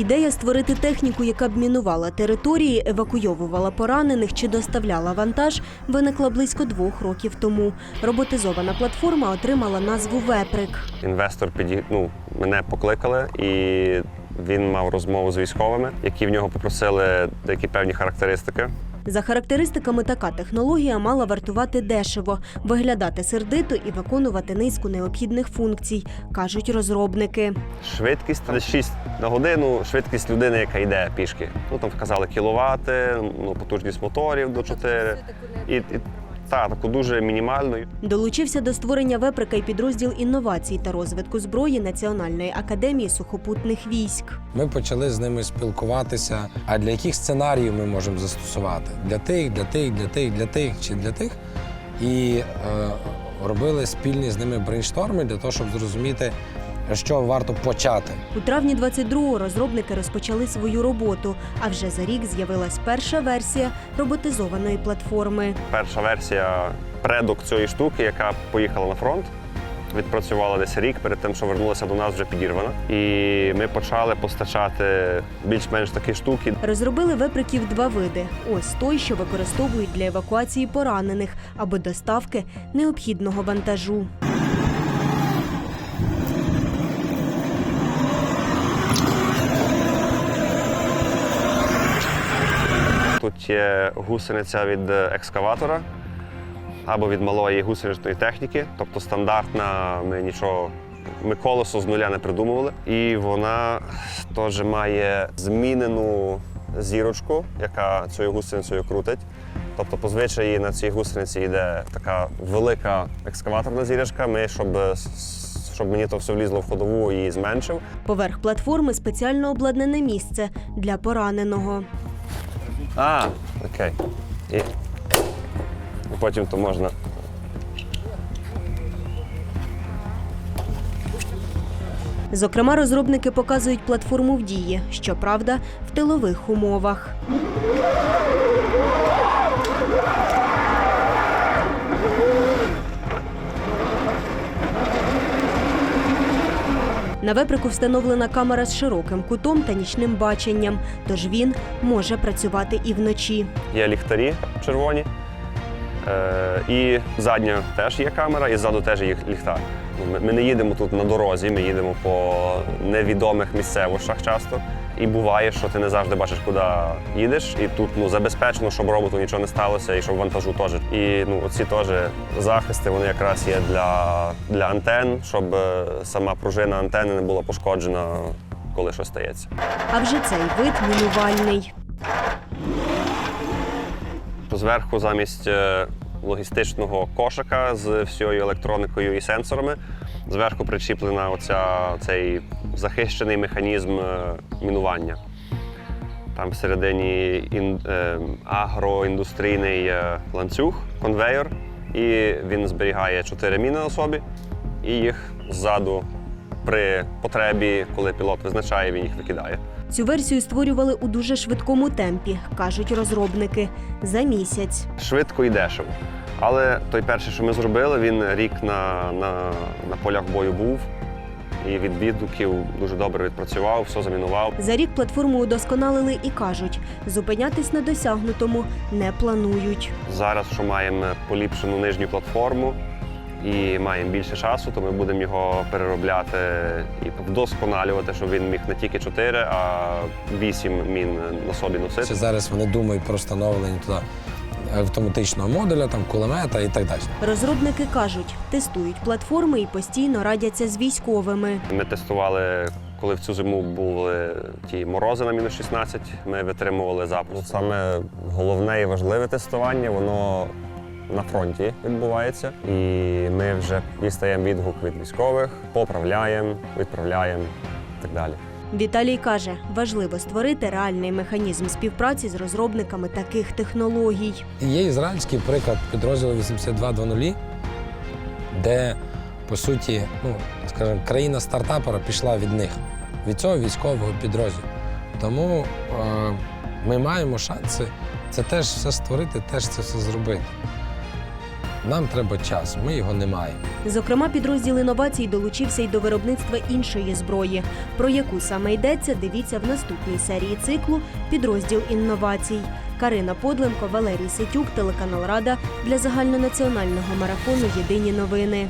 Ідея створити техніку, яка б мінувала території, евакуйовувала поранених чи доставляла вантаж, виникла близько двох років тому. Роботизована платформа отримала назву Веприк. Інвестор піді... ну, мене покликали, і він мав розмову з військовими, які в нього попросили деякі певні характеристики. За характеристиками, така технологія мала вартувати дешево, виглядати сердито і виконувати низку необхідних функцій, кажуть розробники. Швидкість десь 6 на годину, швидкість людини, яка йде пішки. Ну там вказали кіловати, ну потужність моторів до 4. І, і та, таку дуже мінімальну. Долучився до створення веприка й підрозділ інновацій та розвитку зброї Національної академії сухопутних військ. Ми почали з ними спілкуватися. А для яких сценаріїв ми можемо застосувати? Для тих, для тих, для тих, для тих чи для тих. І е, робили спільні з ними брейншторми для того, щоб зрозуміти, що варто почати. У травні 22-го розробники розпочали свою роботу. А вже за рік з'явилась перша версія роботизованої платформи. Перша версія предок цієї штуки, яка поїхала на фронт. Відпрацювала десь рік перед тим, що вернулася до нас вже підірвана. І ми почали постачати більш-менш такі штуки. Розробили веприків два види: ось той, що використовують для евакуації поранених або доставки необхідного вантажу. Тут є гусениця від екскаватора або від малої гусеничної техніки, тобто стандартна, ми нічого. Ми колесо з нуля не придумували. І вона теж має змінену зірочку, яка цією гусеницею крутить. Тобто, позвичай на цій гусениці йде така велика екскаваторна зірочка. Ми, щоб, щоб мені то все влізло в ходову, її зменшив. Поверх платформи спеціально обладнане місце для пораненого. А, окей. І, і потім то можна. Зокрема, розробники показують платформу в дії, щоправда, в тилових умовах. На веприку встановлена камера з широким кутом та нічним баченням, тож він може працювати і вночі. Є ліхтарі червоні. Е, і задня теж є камера, і ззаду теж є ліхтар. Ми не їдемо тут на дорозі, ми їдемо по невідомих місцевостях часто. І буває, що ти не завжди бачиш, куди їдеш. І тут ну, забезпечено, щоб роботу нічого не сталося, і щоб вантажу теж. І ну, оці теж захисти вони якраз є для, для антен, щоб е, сама пружина антени не була пошкоджена, коли щось стається. А вже цей вид мінувальний. Зверху замість е, логістичного кошика з всією електроникою і сенсорами. Зверху причіплена оця, цей захищений механізм е, мінування. Там всередині ін, е, агроіндустрійний е, ланцюг, конвейер, і він зберігає чотири міни на собі, і їх ззаду при потребі, коли пілот визначає, він їх викидає. Цю версію створювали у дуже швидкому темпі, кажуть розробники, за місяць. швидко і дешево. Але той перший, що ми зробили, він рік на, на, на полях бою був і від відгуків дуже добре відпрацював, все замінував. За рік платформу удосконалили і кажуть, зупинятись на досягнутому не планують. Зараз, що маємо поліпшену нижню платформу і маємо більше часу, то ми будемо його переробляти і вдосконалювати, щоб він міг не тільки 4, а 8 мін на собі Це носити. зараз вони думають про встановлення туди автоматичного модуля, там кулемета і так далі. Розробники кажуть, тестують платформи і постійно радяться з військовими. Ми тестували, коли в цю зиму були ті морози на мінус 16, ми витримували запуск. Саме головне і важливе тестування, воно на фронті відбувається. І ми вже дістаємо відгук від військових, поправляємо, відправляємо і так далі. Віталій каже, важливо створити реальний механізм співпраці з розробниками таких технологій. Є ізраїльський приклад підрозділу 8200, де, по суті, ну, скажімо, країна стартапера пішла від них, від цього військового підрозділу. Тому е, ми маємо шанси це теж все створити, теж це все зробити. Нам треба час, ми його не маємо. Зокрема, підрозділ інновацій долучився й до виробництва іншої зброї. Про яку саме йдеться, дивіться в наступній серії циклу Підрозділ інновацій. Карина Подленко, Валерій Сетюк, телеканал Рада для загальнонаціонального марафону Єдині новини.